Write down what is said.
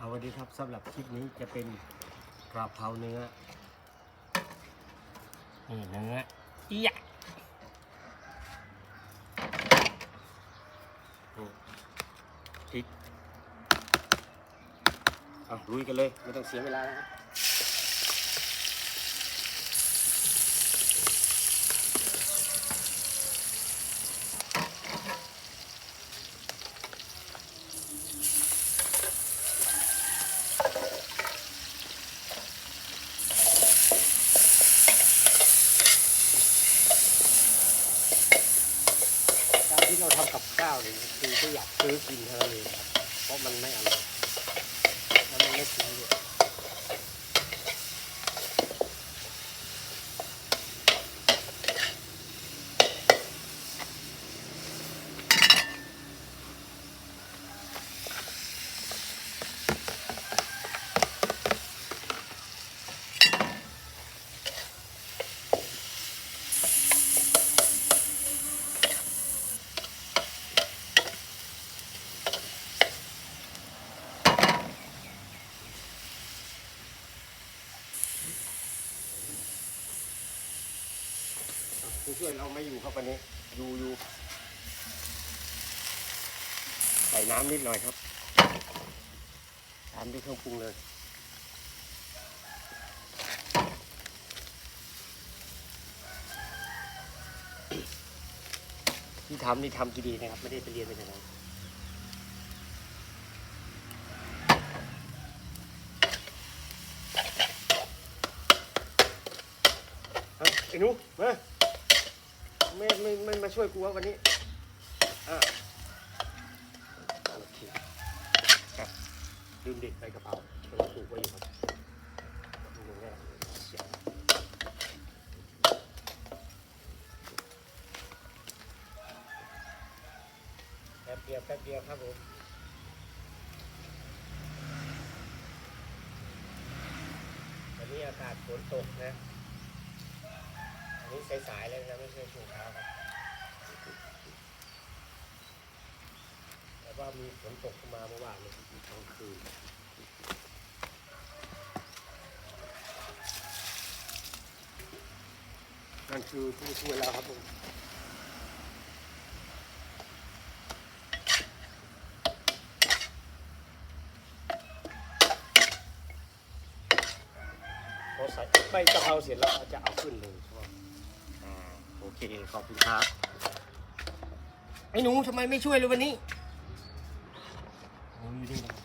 เอาวันนี้ครับสำหรับคลิปนี้จะเป็นกระเพราเนื้อนี่เนื้ออียะพริกอะลุยกันเลย ไม่ต้องเสียเวลาแล้วครับการ ที่เราทำกับข้าวเนี่ยคือก็อยากซื้อกินเท่านั้นเองครับเพราะมันไม่อร่อยแล้วมันไม่คุ้มด้วย ผู้ช่วยเราไม่อยู่ครับวันนี้ อยู่อยู่ใส่น้ำนิดหน่อยครับตามด้วยเครื่องปรุงเลย ที่ทำนี่ทำกี่ดีนะครับ ไม่ได้ไปเรียนไปไหนมาเอ้าไอ้นูมา ไม่ไม่ไม่มาช่วยกูวะวันนี้อะโอเคครับลืมเด็กไปกระเพราเราปลูกไว้อยู่ครับดูตรงนี้เสียงแป๊บเดียวแป๊บเดียวครับผมวันนี้อากาศฝนตกนะ นนี้สายๆเลยนะไม่ใช่ช่วงเช้าครับแต่ว่ามีฝนตกมาเมื่อวานเลยกลางคืนนั่นคือผู้ช่วยเราครับผมพอใส่ใบกะเพราเสร็จแล้วจะเอาขึ้นเลยใช่ไหมอ่าโอ เคขอบคุณครับไอ้หนูทำไมไม่ช่วยเลยวันนี้หนูอยู่นี่นะ